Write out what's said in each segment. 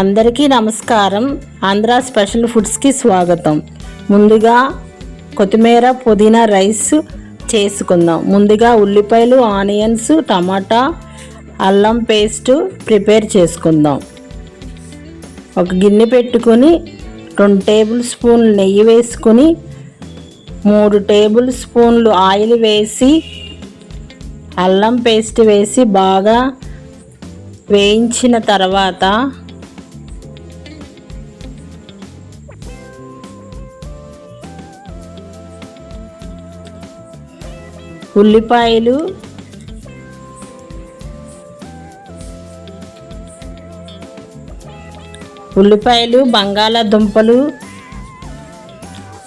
అందరికీ నమస్కారం. ఆంధ్ర స్పెషల్ ఫుడ్స్కి స్వాగతం. ముందుగా కొత్తిమీర పుదీనా రైస్ చేసుకుందాం. ముందుగా ఉల్లిపాయలు ఆనియన్స్ టమాటా అల్లం పేస్ట్ ప్రిపేర్ చేసుకుందాం. ఒక గిన్నె పెట్టుకొని రెండు టేబుల్ స్పూన్లు నెయ్యి వేసుకొని మూడు టేబుల్ స్పూన్లు ఆయిల్ వేసి అల్లం పేస్ట్ వేసి బాగా వేయించిన తర్వాత ఉల్లిపాయలు ఉల్లిపాయలు బంగాళాదుంపలు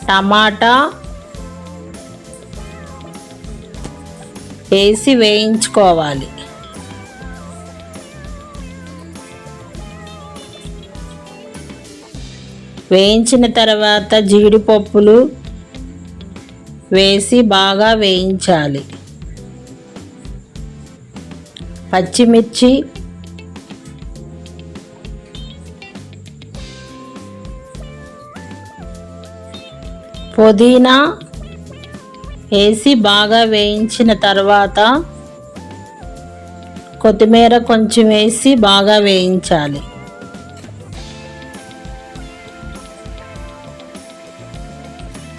టమాటా వేసి వేయించుకోవాలి. వేయించిన తర్వాత జీడిపప్పులు వేసి బాగా వేయించాలి. పచ్చిమిర్చి పుదీనా వేసి బాగా వేయించిన తర్వాత కొత్తిమీర కొంచెం వేసి బాగా వేయించాలి.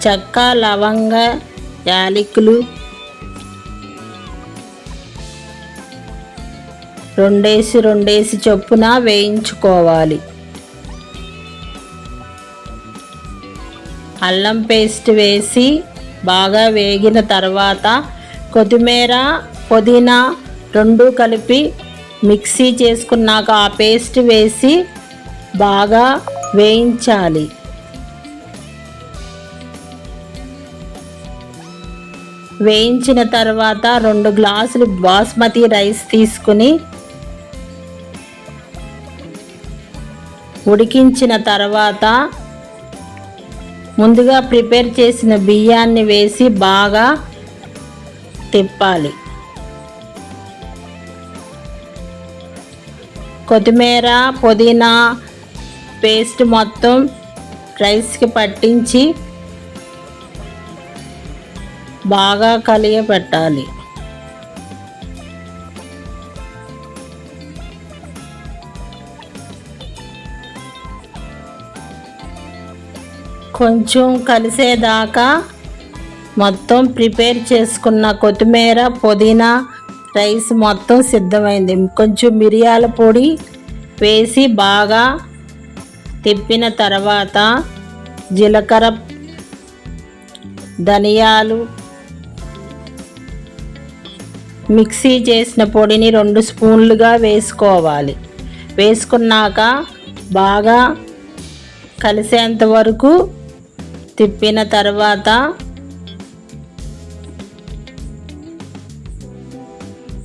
చెక్క లవంగ యాలకులు రెండేసి రెండేసి చొప్పున వేయించుకోవాలి. అల్లం పేస్ట్ వేసి బాగా వేగిన తర్వాత కొత్తిమీర పుదీనా రెండు కలిపి మిక్సీ చేసుకున్నాక ఆ పేస్ట్ వేసి బాగా వేయించాలి. వేయించిన తర్వాత రెండు గ్లాసులు బాస్మతి రైస్ తీసుకుని ఉడికించిన తర్వాత ముందుగా ప్రిపేర్ చేసిన బియ్యాన్ని వేసి బాగా తిప్పాలి. కొత్తిమీర పుదీనా పేస్ట్ మొత్తం రైస్కి పట్టించి బాగా కలియపెట్టాలి కొంచెం కలిసేదాకా మొత్తం ప్రిపేర్ చేసుకున్న కొత్తిమీర పుదీనా రైస్ మొత్తం సిద్ధమైంది. కొంచెం మిరియాల పొడి వేసి బాగా తిప్పిన తర్వాత జీలకర్ర ధనియాలు మిక్సీ చేసిన పొడిని రెండు స్పూన్లుగా వేసుకోవాలి. వేసుకున్నాక బాగా కలిసేంత వరకు తిప్పిన తర్వాత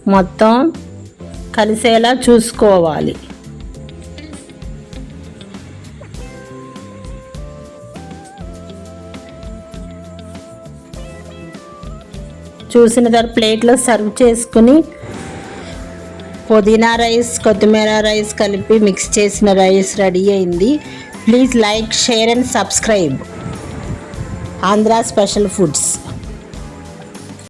మొత్తం కలిసేలా చూసుకోవాలి. చూసిన తర్వాత ప్లేట్లో సర్వ్ చేసుకుని పుదీనా రైస్ కొత్తిమీర రైస్ కలిపి మిక్స్ చేసిన రైస్ రెడీ అయింది. Please like share and subscribe. Andhra special foods.